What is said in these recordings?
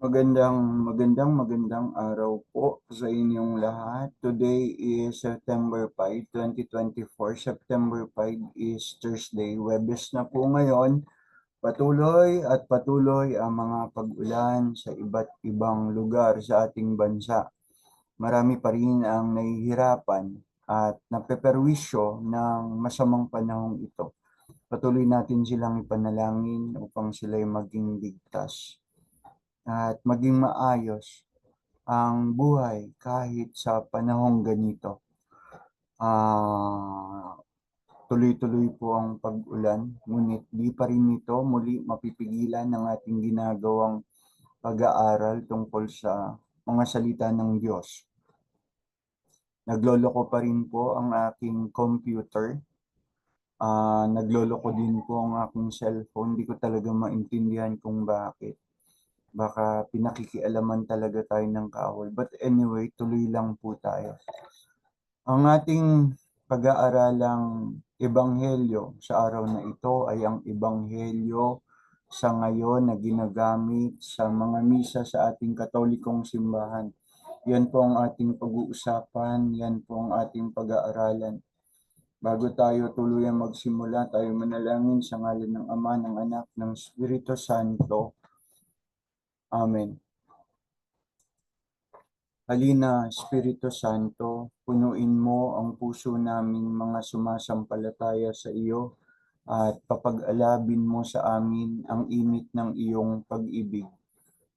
Magandang, magandang, magandang araw po sa inyong lahat. Today is September 5, 2024. September 5 is Thursday. Webes na po ngayon. Patuloy at patuloy ang mga pag-ulan sa iba't ibang lugar sa ating bansa. Marami pa rin ang nahihirapan at napeperwisyo ng masamang panahong ito. Patuloy natin silang ipanalangin upang sila'y maging ligtas at maging maayos ang buhay kahit sa panahong ganito. Ah, tuloy-tuloy po ang pag-ulan, ngunit di pa rin ito muli mapipigilan ng ating ginagawang pag-aaral tungkol sa mga salita ng Diyos. Nagloloko pa rin po ang aking computer. Ah, nagloloko din po ang aking cellphone. Hindi ko talaga maintindihan kung bakit baka pinakikialaman talaga tayo ng kaaway. But anyway, tuloy lang po tayo. Ang ating pag-aaralang ebanghelyo sa araw na ito ay ang ebanghelyo sa ngayon na ginagamit sa mga misa sa ating katolikong simbahan. Yan po ang ating pag-uusapan, yan po ang ating pag-aaralan. Bago tayo tuluyan magsimula, tayo manalangin sa ngalan ng Ama, ng Anak, ng Espiritu Santo. Amen. Halina, Espiritu Santo, punuin mo ang puso naming mga sumasampalataya sa iyo at papag-alabin mo sa amin ang init ng iyong pag-ibig.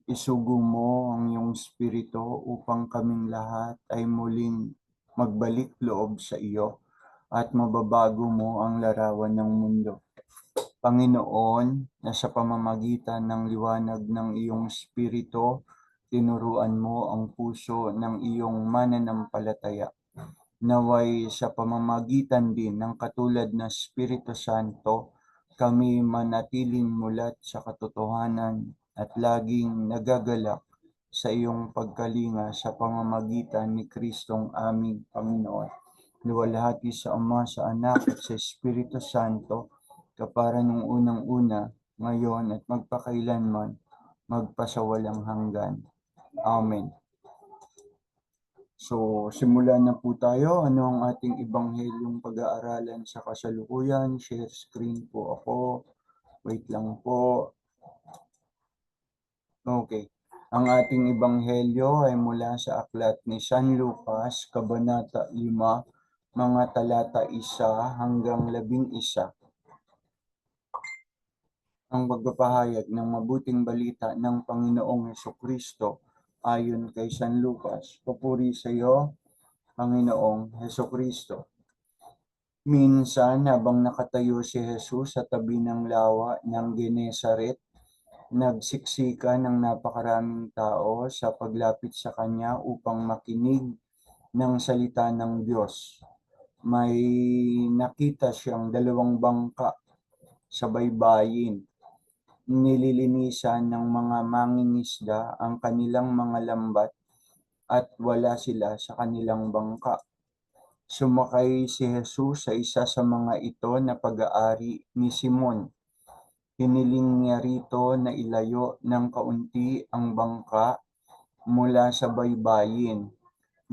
Isugo mo ang iyong Espiritu upang kaming lahat ay muling magbalik loob sa iyo at mababago mo ang larawan ng mundo. Panginoon, na sa pamamagitan ng liwanag ng iyong Espiritu, tinuruan mo ang puso ng iyong mananampalataya. Naway sa pamamagitan din ng katulad na Espiritu Santo, kami manatiling mulat sa katotohanan at laging nagagalak sa iyong pagkalinga sa pamamagitan ni Kristong aming Panginoon. Luwalhati sa Ama, sa Anak at sa Espiritu Santo, kapara nung unang-una, ngayon at magpakailanman, magpasawalang hanggan. Amen. So, simulan na po tayo. Ano ang ating ibanghelyong pag-aaralan sa kasalukuyan? Share screen po ako. Wait lang po. Okay. Ang ating ibanghelyo ay mula sa aklat ni San Lucas, Kabanata 5, mga talata 1 hanggang 11 ang pagpapahayag ng mabuting balita ng Panginoong Heso Kristo ayon kay San Lucas. Papuri sa iyo, Panginoong Heso Kristo. Minsan, habang nakatayo si Jesus sa tabi ng lawa ng Genesaret, nagsiksika ng napakaraming tao sa paglapit sa kanya upang makinig ng salita ng Diyos. May nakita siyang dalawang bangka sa baybayin nililinisan ng mga mangingisda ang kanilang mga lambat at wala sila sa kanilang bangka. Sumakay si Jesus sa isa sa mga ito na pag-aari ni Simon. Hiniling niya rito na ilayo ng kaunti ang bangka mula sa baybayin.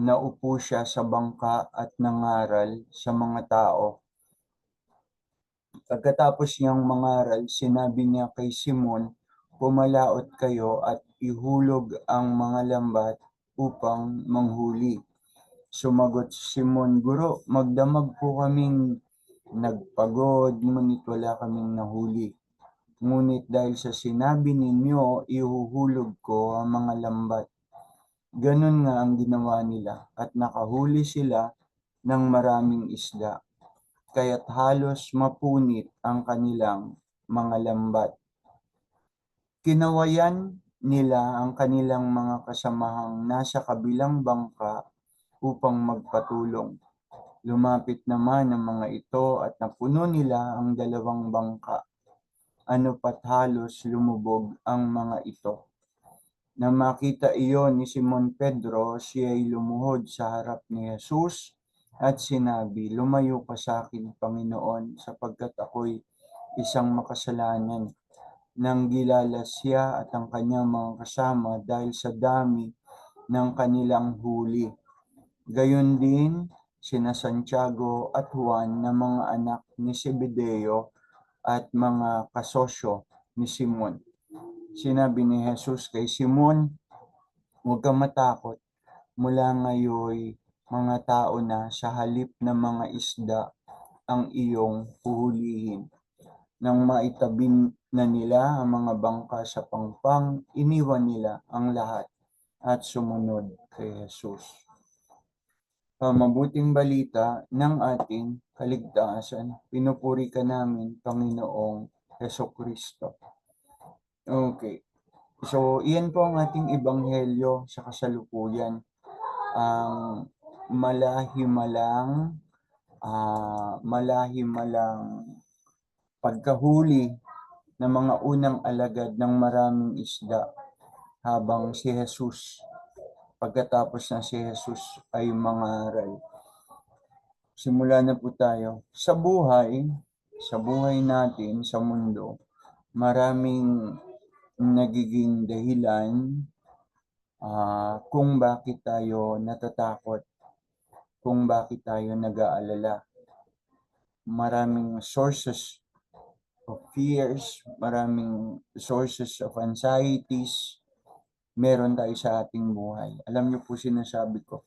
Naupo siya sa bangka at nangaral sa mga tao Pagkatapos niyang mangaral, sinabi niya kay Simon, Pumalaot kayo at ihulog ang mga lambat upang manghuli. Sumagot si Simon, Guro, magdamag po kaming nagpagod, ngunit wala kaming nahuli. Ngunit dahil sa sinabi ninyo, ihuhulog ko ang mga lambat. Ganun nga ang ginawa nila at nakahuli sila ng maraming isda kaya't halos mapunit ang kanilang mga lambat. Kinawayan nila ang kanilang mga kasamahang nasa kabilang bangka upang magpatulong. Lumapit naman ang mga ito at napuno nila ang dalawang bangka. Ano pat halos lumubog ang mga ito. Na makita iyon ni Simon Pedro, siya ay lumuhod sa harap ni Jesus at sinabi, Lumayo ka sa akin, Panginoon, sapagkat ako'y isang makasalanan. nang gilala siya at ang kanyang mga kasama dahil sa dami ng kanilang huli. Gayon din sina Santiago at Juan na mga anak ni Zebedeo at mga kasosyo ni Simon. Sinabi ni Jesus kay Simon, huwag kang matakot. Mula ngayon, mga tao na sa halip na mga isda ang iyong huhulihin. Nang maitabin na nila ang mga bangka sa pangpang, iniwan nila ang lahat at sumunod kay Jesus. Mabuting balita ng ating kaligtasan. Pinupuri ka namin, Panginoong Heso Kristo. Okay. So, iyan po ang ating ebanghelyo sa kasalukuyan. Ang malahimalang ah malahimalang pagkahuli ng mga unang alagad ng maraming isda habang si Jesus pagkatapos na si Jesus ay mangaral. Simula na po tayo. Sa buhay, sa buhay natin, sa mundo, maraming nagiging dahilan ah, kung bakit tayo natatakot, kung bakit tayo nag-aalala. Maraming sources of fears, maraming sources of anxieties, meron tayo sa ating buhay. Alam niyo po sinasabi ko,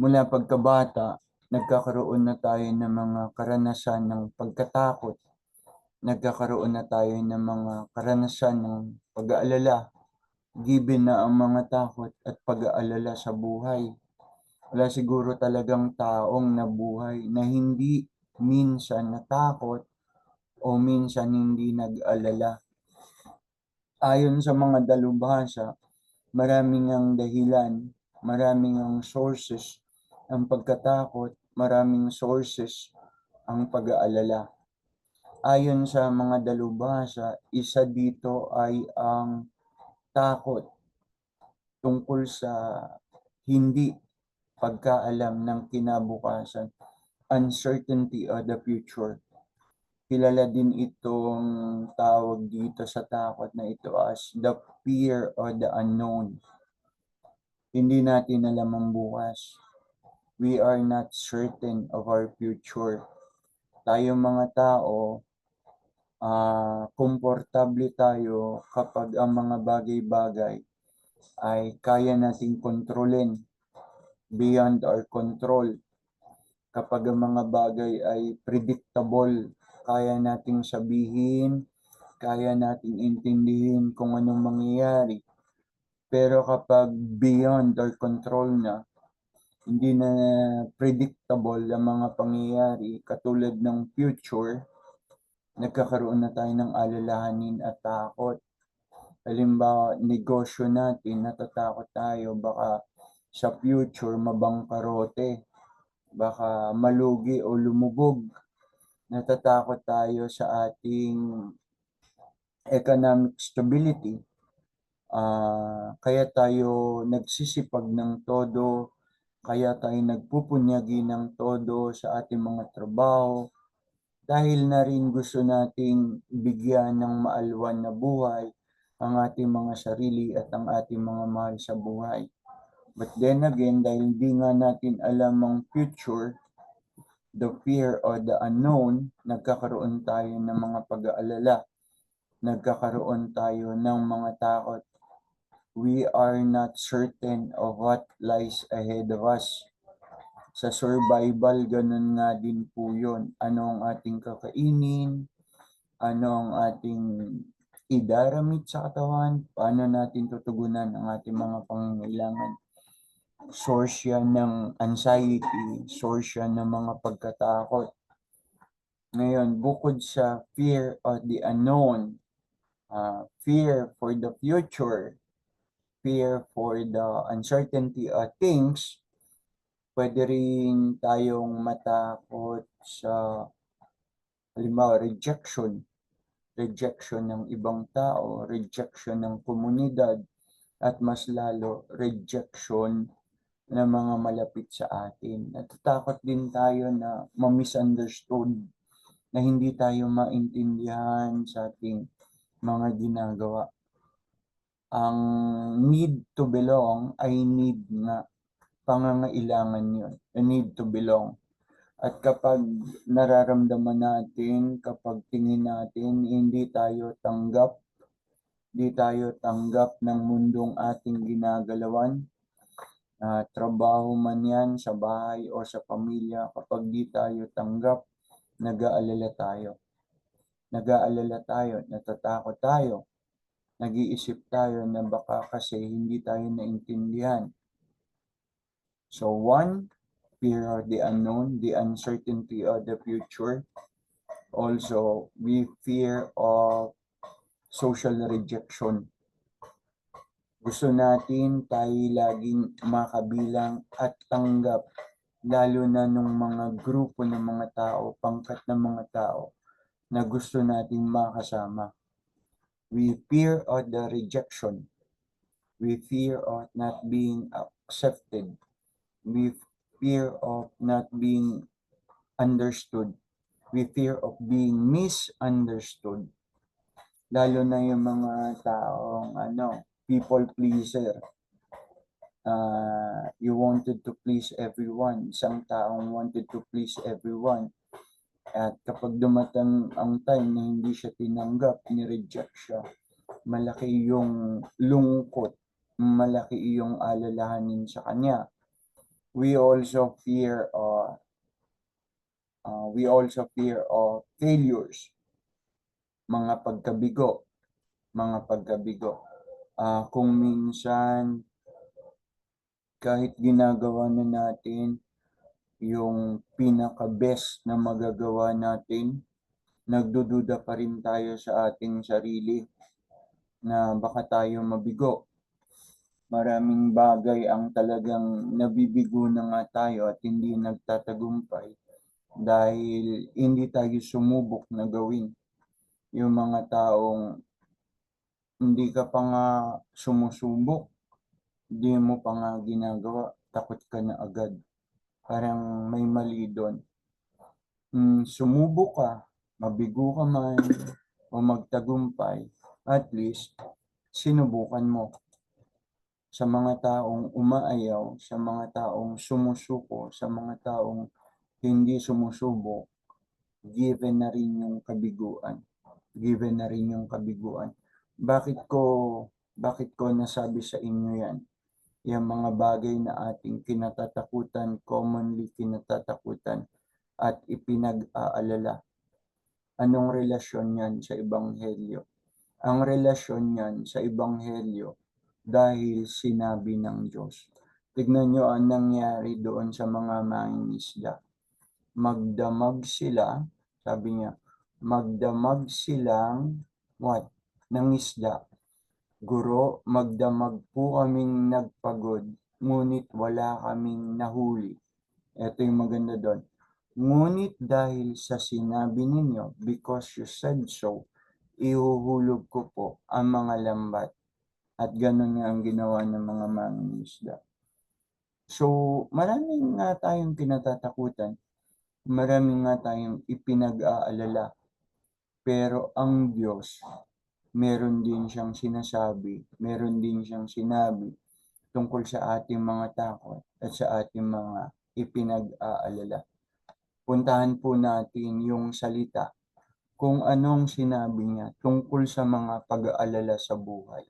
mula pagkabata, nagkakaroon na tayo ng mga karanasan ng pagkatakot, nagkakaroon na tayo ng mga karanasan ng pag-aalala, given na ang mga takot at pag-aalala sa buhay. Wala siguro talagang taong nabuhay na hindi minsan natakot o minsan hindi nag-alala. Ayon sa mga dalubhasa, maraming ang dahilan, maraming ang sources ang pagkatakot, maraming sources ang pag-aalala. Ayon sa mga dalubhasa, isa dito ay ang takot tungkol sa hindi pagkaalam ng kinabukasan, uncertainty of the future. Kilala din itong tawag dito sa takot na ito as the fear of the unknown. Hindi natin alam ang bukas. We are not certain of our future. Tayong mga tao, ah komportable tayo kapag ang mga bagay-bagay ay kaya nating kontrolin beyond our control. Kapag ang mga bagay ay predictable, kaya nating sabihin, kaya nating intindihin kung anong mangyayari. Pero kapag beyond our control na, hindi na predictable ang mga pangyayari katulad ng future, nagkakaroon na tayo ng alalahanin at takot. Halimbawa, negosyo natin, natatakot tayo, baka sa future mabangkarote, baka malugi o lumubog. Natatakot tayo sa ating economic stability. Ah, kaya tayo nagsisipag ng todo, kaya tayo nagpupunyagi ng todo sa ating mga trabaho, dahil na rin gusto nating bigyan ng maalwan na buhay ang ating mga sarili at ang ating mga mahal sa buhay. But then again, dahil hindi nga natin alam ang future, the fear or the unknown, nagkakaroon tayo ng mga pag-aalala. Nagkakaroon tayo ng mga takot. We are not certain of what lies ahead of us. Sa survival, ganun nga din po yun. Ano ang ating kakainin? Ano ang ating idaramit sa katawan? Paano natin tutugunan ang ating mga pangangailangan? Source yan ng anxiety, source yan ng mga pagkatakot. Ngayon, bukod sa fear of the unknown, uh, fear for the future, fear for the uncertainty of things, pwede rin tayong matakot sa halimbawa rejection rejection ng ibang tao rejection ng komunidad at mas lalo rejection ng mga malapit sa atin natatakot din tayo na ma-misunderstood na hindi tayo maintindihan sa ating mga ginagawa. Ang need to belong ay need nga, pangangailangan yun, a need to belong. At kapag nararamdaman natin, kapag tingin natin, hindi tayo tanggap, di tayo tanggap ng mundong ating ginagalawan, ah, trabaho man yan sa bahay o sa pamilya, kapag di tayo tanggap, nag-aalala tayo. Nag-aalala tayo, natatakot tayo, nag-iisip tayo na baka kasi hindi tayo naintindihan. So one, fear of the unknown, the uncertainty of the future. Also, we fear of social rejection. Gusto natin tayo laging makabilang at tanggap, lalo na nung mga grupo ng mga tao, pangkat ng mga tao, na gusto nating makasama. We fear of the rejection. We fear of not being accepted. We fear of not being understood. We fear of being misunderstood. Lalo na yung mga taong ano, people pleaser. Uh, you wanted to please everyone. Isang taong wanted to please everyone. At kapag dumatang ang time na hindi siya tinanggap, ni-reject siya, malaki yung lungkot, malaki yung alalahanin sa kanya. We also fear uh, uh, we also fear of failures, mga pagkabigo, mga pagkabigo. Uh, kung minsan kahit ginagawa na natin yung pinaka-best na magagawa natin, nagdududa pa rin tayo sa ating sarili na baka tayo mabigo. Maraming bagay ang talagang nabibigo na nga tayo at hindi nagtatagumpay dahil hindi tayo sumubok na gawin. Yung mga taong hindi ka pa nga sumusubok, hindi mo pa nga ginagawa, takot ka na agad. Parang may mali doon. Mm, sumubok ka, mabigo ka man, o magtagumpay, at least, sinubukan mo. Sa mga taong umaayaw, sa mga taong sumusuko, sa mga taong hindi sumusubok, given na rin yung kabiguan. Given na rin yung kabiguan. Bakit ko, bakit ko nasabi sa inyo yan? yung mga bagay na ating kinatatakutan, commonly kinatatakutan at ipinag-aalala. Anong relasyon yan sa Ebanghelyo? Ang relasyon yan sa Ebanghelyo dahil sinabi ng Diyos. Tignan nyo ang nangyari doon sa mga mangingisda. Magdamag sila, sabi niya, magdamag silang what? Ng isda Guro, magdamag po kaming nagpagod, ngunit wala kaming nahuli. Ito yung maganda doon. Ngunit dahil sa sinabi ninyo, because you said so, ihuhulog ko po ang mga lambat. At ganun nga ang ginawa ng mga mangingisda. So, marami nga tayong kinatatakutan. Marami nga tayong ipinag-aalala. Pero ang Diyos, meron din siyang sinasabi, meron din siyang sinabi tungkol sa ating mga takot at sa ating mga ipinag-aalala. Puntahan po natin yung salita kung anong sinabi niya tungkol sa mga pag-aalala sa buhay.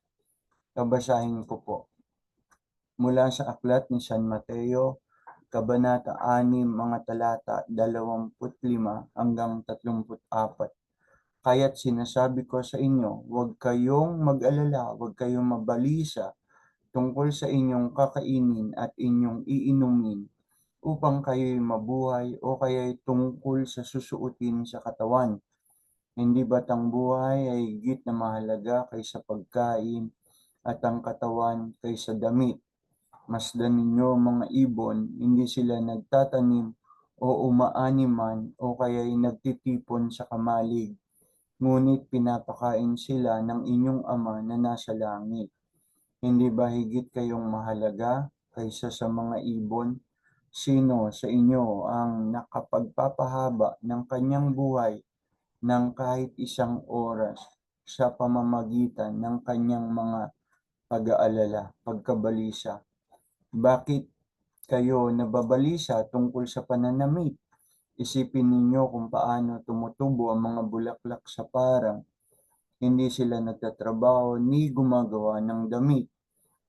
Kabasahin ko po. Mula sa aklat ni San Mateo, Kabanata 6, mga talata 25 hanggang 34 Kaya't sinasabi ko sa inyo, huwag kayong mag-alala, huwag kayong mabalisa tungkol sa inyong kakainin at inyong iinumin upang kayo'y mabuhay o kaya'y tungkol sa susuotin sa katawan. Hindi ba't ang buhay ay higit na mahalaga kaysa pagkain at ang katawan kaysa damit? Masdan ninyo mga ibon, hindi sila nagtatanim o umaaniman o kaya'y nagtitipon sa kamalig ngunit pinapakain sila ng inyong ama na nasa langit. Hindi ba higit kayong mahalaga kaysa sa mga ibon? Sino sa inyo ang nakapagpapahaba ng kanyang buhay ng kahit isang oras? sa pamamagitan ng kanyang mga pag-aalala, pagkabalisa. Bakit kayo nababalisa tungkol sa pananamit? Isipin ninyo kung paano tumutubo ang mga bulaklak sa parang. Hindi sila nagtatrabaho ni gumagawa ng damit.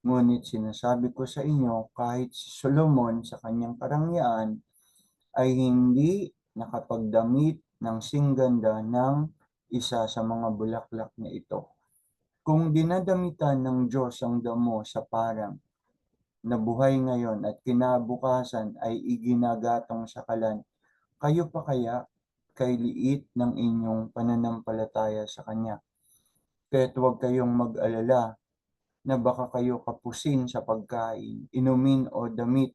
Ngunit sinasabi ko sa inyo, kahit si Solomon sa kanyang karangyaan ay hindi nakapagdamit ng singganda ng isa sa mga bulaklak na ito. Kung dinadamitan ng Diyos ang damo sa parang na buhay ngayon at kinabukasan ay iginagatong sa kalan, kayo pa kaya kay liit ng inyong pananampalataya sa Kanya. Kaya't huwag kayong mag-alala na baka kayo kapusin sa pagkain, inumin o damit.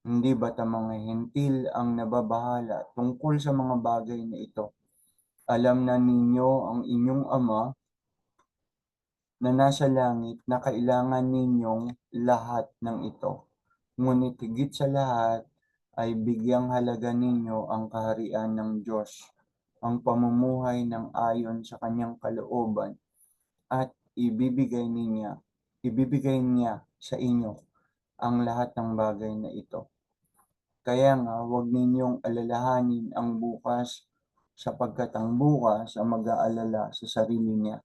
Hindi ba't ang mga hentil ang nababahala tungkol sa mga bagay na ito? Alam na ninyo ang inyong Ama na nasa langit na kailangan ninyong lahat ng ito. Ngunit higit sa lahat ay bigyang halaga ninyo ang kaharian ng Diyos, ang pamumuhay ng ayon sa kanyang kalooban at ibibigay niya, ibibigay niya sa inyo ang lahat ng bagay na ito. Kaya nga, huwag ninyong alalahanin ang bukas sapagkat ang bukas ang mag-aalala sa sarili niya.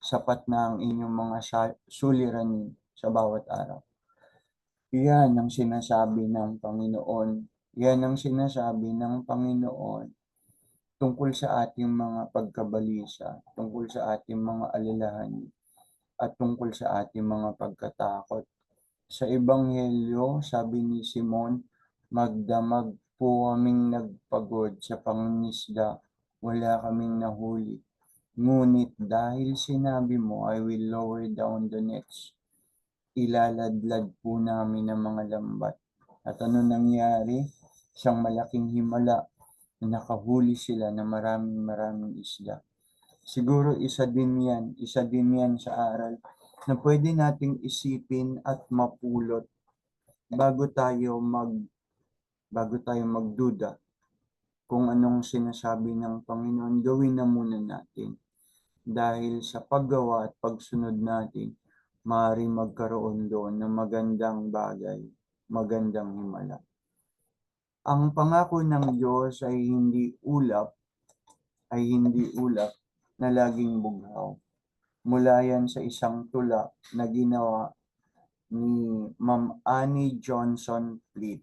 Sapat na ang inyong mga suliranin sa bawat araw. Yan ang sinasabi ng Panginoon. Yan ang sinasabi ng Panginoon tungkol sa ating mga pagkabalisa, tungkol sa ating mga alalahanin, at tungkol sa ating mga pagkatakot. Sa Ebanghelyo, sabi ni Simon, magdamag po kaming nagpagod sa pangingisda, wala kaming nahuli. Ngunit dahil sinabi mo, I will lower down the nets, ilaladlad po namin ang mga lambat. At ano nangyari? Isang malaking himala na nakahuli sila na maraming maraming isda. Siguro isa din yan, isa din yan sa aral na pwede nating isipin at mapulot bago tayo mag bago tayo magduda kung anong sinasabi ng Panginoon, gawin na muna natin. Dahil sa paggawa at pagsunod natin, maaari magkaroon doon ng magandang bagay, magandang himala. Ang pangako ng Diyos ay hindi ulap, ay hindi ulap na laging bughaw. Mula yan sa isang tula na ginawa ni Ma'am Annie Johnson Fleet.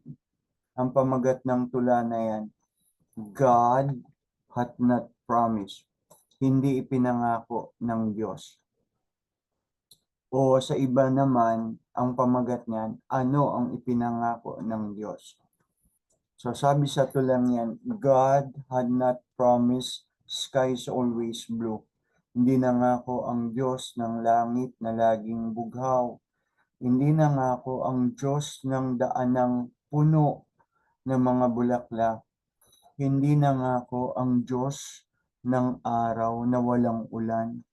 Ang pamagat ng tula na yan, God hath not promised. Hindi ipinangako ng Diyos. O sa iba naman, ang pamagat niyan, ano ang ipinangako ng Diyos. So sabi sa tulang yan, God had not promised skies always blue. Hindi nangako ang Diyos ng langit na laging bughaw. Hindi nangako ang Diyos ng daanang puno ng mga bulaklak. Hindi nangako ang Diyos ng araw na walang ulan.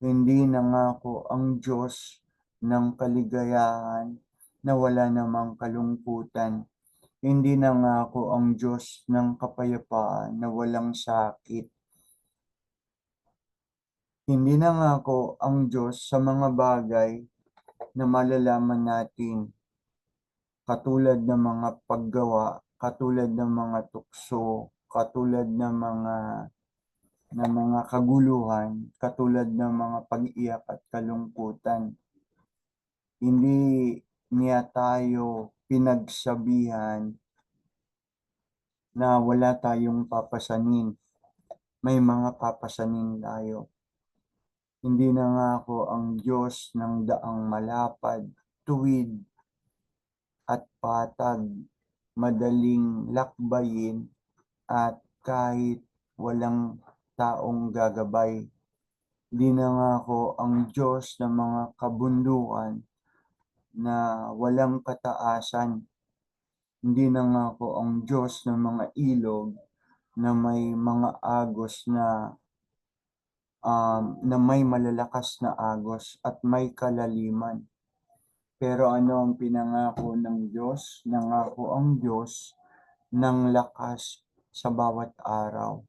Hindi nangako ang Diyos ng kaligayahan na wala namang kalungkutan. Hindi nangako ang Diyos ng kapayapaan na walang sakit. Hindi nangako ang Diyos sa mga bagay na malalaman natin katulad ng mga paggawa, katulad ng mga tukso, katulad ng mga ng mga kaguluhan, katulad ng mga pag-iyak at kalungkutan. Hindi niya tayo pinagsabihan na wala tayong papasanin. May mga papasanin tayo. Hindi na nga ako ang Diyos ng daang malapad, tuwid, at patag, madaling lakbayin, at kahit walang taong gagabay. Di na nga ako ang Diyos ng mga kabundukan na walang kataasan. Hindi na nga ako ang Diyos ng mga ilog na may mga agos na um, na may malalakas na agos at may kalaliman. Pero ano ang pinangako ng Diyos? Nangako ang Diyos ng lakas sa bawat araw,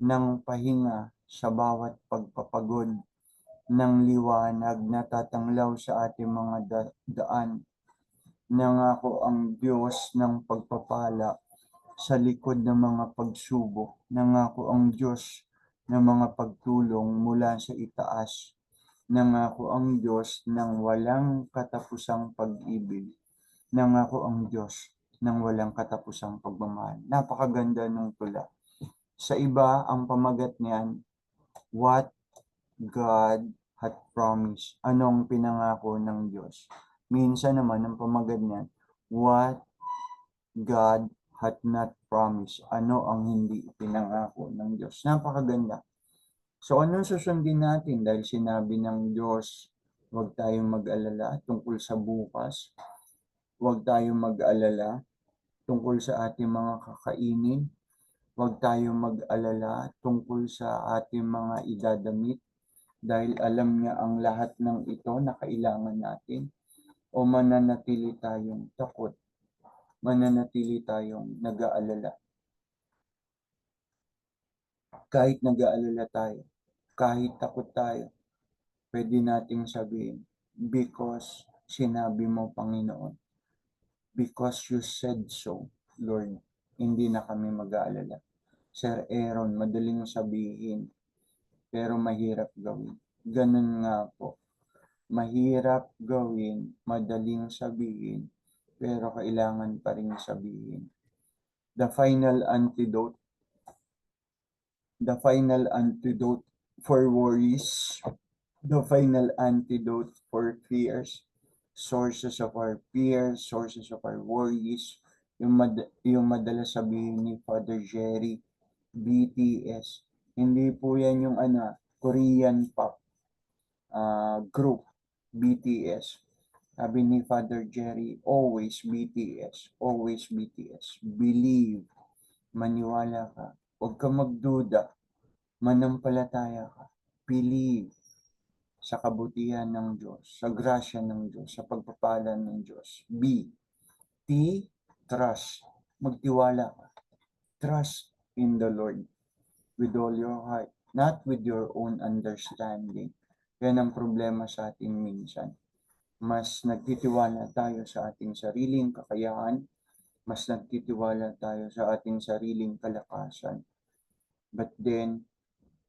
ng pahinga sa bawat pagpapagod, ng liwanag na tatanglaw sa ating mga da- daan. Nangako ang Diyos ng pagpapala sa likod ng mga pagsubok. Nangako ang Diyos ng mga pagtulong mula sa itaas. Nangako ang Diyos ng walang katapusang pag-ibig. Nangako ang Diyos ng walang katapusang pagmamahal. Napakaganda ng tula. Sa iba, ang pamagat niyan, What God had promised. Anong pinangako ng Diyos? Minsan naman, ang pamagat niyan, What God had not promised. Ano ang hindi pinangako ng Diyos? Napakaganda. So, anong susundin natin? Dahil sinabi ng Diyos, huwag tayong mag-alala tungkol sa bukas. Huwag tayong mag-alala tungkol sa ating mga kakainin. Huwag tayong mag-alala tungkol sa ating mga idadamit dahil alam niya ang lahat ng ito na kailangan natin o mananatili tayong takot, mananatili tayong nag-aalala. Kahit nag-aalala tayo, kahit takot tayo, pwede nating sabihin, because sinabi mo, Panginoon, because you said so, Lord, hindi na kami mag-aalala. Sir Aaron, madaling sabihin, pero mahirap gawin. Ganun nga po. Mahirap gawin, madaling sabihin, pero kailangan pa rin sabihin. The final antidote, the final antidote for worries, the final antidote for fears, sources of our fears, sources of our worries, yung, mad- yung madalas sabihin ni Father Jerry, BTS. Hindi po yan yung ano, Korean pop uh, group, BTS. Sabi ni Father Jerry, always BTS, always BTS. Believe, maniwala ka, huwag ka magduda, manampalataya ka, believe sa kabutihan ng Diyos, sa grasya ng Diyos, sa pagpapala ng Diyos. B, T, trust, magtiwala ka. Trust in the Lord with all your heart, not with your own understanding. Yan ang problema sa atin minsan. Mas nagtitiwala tayo sa ating sariling kakayahan, mas nagtitiwala tayo sa ating sariling kalakasan. But then,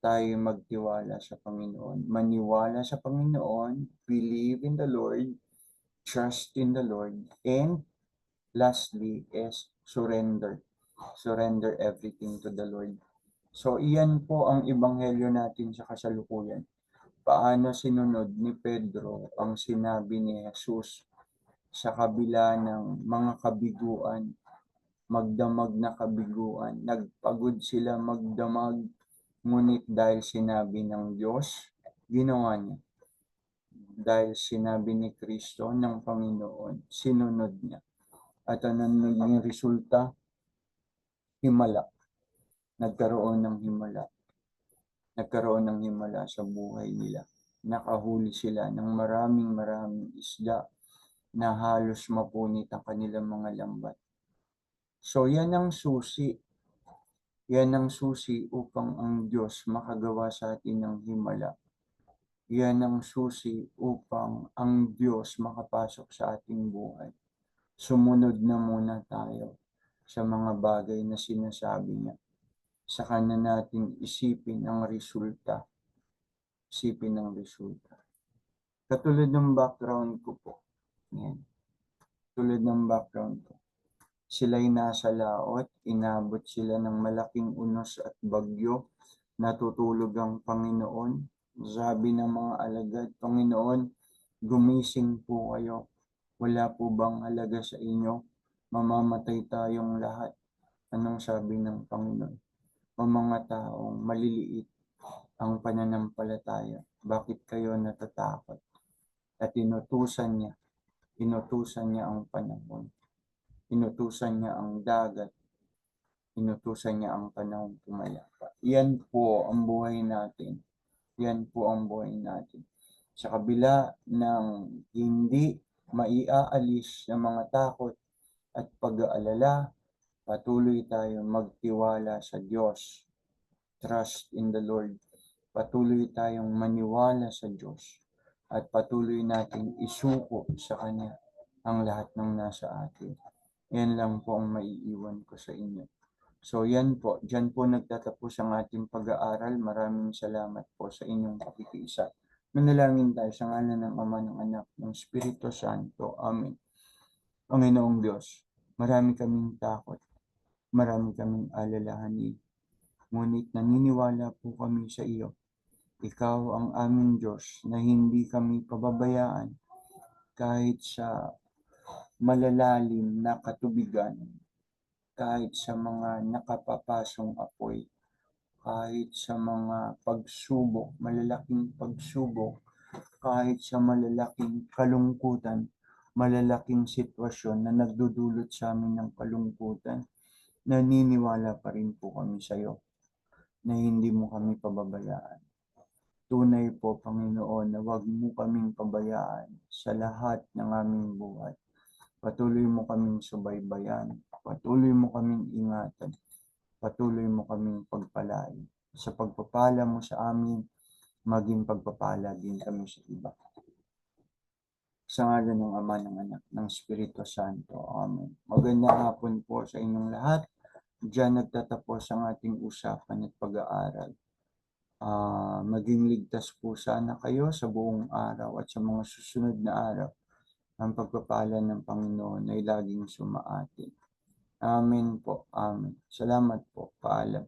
tayo magtiwala sa Panginoon. Maniwala sa Panginoon, believe in the Lord, trust in the Lord, and lastly is surrender. Surrender everything to the Lord. So, iyan po ang ebanghelyo natin sa kasalukuyan. Paano sinunod ni Pedro ang sinabi ni Jesus sa kabila ng mga kabiguan, magdamag na kabiguan. Nagpagod sila magdamag, ngunit dahil sinabi ng Diyos, ginawa niya. Dahil sinabi ni Kristo ng Panginoon, sinunod niya. At ano naging resulta? Himala. Nagkaroon ng himala. Nagkaroon ng himala sa buhay nila. Nakahuli sila ng maraming maraming isda na halos mapunit ang kanilang mga lambat. So yan ang susi. Yan ang susi upang ang Diyos makagawa sa atin ng himala. Yan ang susi upang ang Diyos makapasok sa ating buhay. Sumunod na muna tayo sa mga bagay na sinasabi niya. Saka na natin isipin ang resulta. Isipin ang resulta. Katulad ng background ko po. Yan. Tulad ng background ko. Sila'y nasa laot, inabot sila ng malaking unos at bagyo, natutulog ang Panginoon. Sabi ng mga alagad, Panginoon, gumising po kayo. Wala po bang halaga sa inyo? Mamamatay tayong lahat. Anong sabi ng Panginoon? O mga taong maliliit ang pananampalataya, bakit kayo natatakot? At inutusan niya, inutusan niya ang panahon. Inutusan niya ang dagat. Inutusan niya ang panahon pumayapa. Yan po ang buhay natin. Yan po ang buhay natin. Sa kabila ng hindi maiaalis ng mga takot at pag-aalala, patuloy tayo magtiwala sa Diyos. Trust in the Lord. patuloy tayong maniwala sa Diyos at patuloy nating isuko sa Kanya ang lahat ng nasa atin. Yan lang po ang maiiwan ko sa inyo. So yan po, dyan po nagtatapos ang ating pag-aaral. Maraming salamat po sa inyong pakikiisa. Manalangin tayo sa ngalan ng Ama ng Anak ng Espiritu Santo. Amen. Panginoong Diyos, marami kaming takot, marami kaming alalahanin. Ngunit naniniwala po kami sa iyo. Ikaw ang aming Diyos na hindi kami pababayaan kahit sa malalalim na katubigan, kahit sa mga nakapapasong apoy, kahit sa mga pagsubok, malalaking pagsubok, kahit sa malalaking kalungkutan, malalaking sitwasyon na nagdudulot sa amin ng kalungkutan, naniniwala pa rin po kami sa iyo na hindi mo kami pababayaan. Tunay po, Panginoon, na huwag mo kaming pabayaan sa lahat ng aming buhay. Patuloy mo kaming subaybayan. Patuloy mo kaming ingatan. Patuloy mo kaming pagpalain. Sa pagpapala mo sa amin, maging pagpapala din kami sa iba. Sa ngalan ng Ama, ng Anak, ng Espiritu Santo. Amen. Magandang hapon po sa inyong lahat. Diyan nagtatapos ang ating usapan at pag-aaral. Ah, maging ligtas po sana kayo sa buong araw at sa mga susunod na araw. Ang pagpapala ng Panginoon ay laging sumaati. Amen po. Amen. Salamat po. Paalam.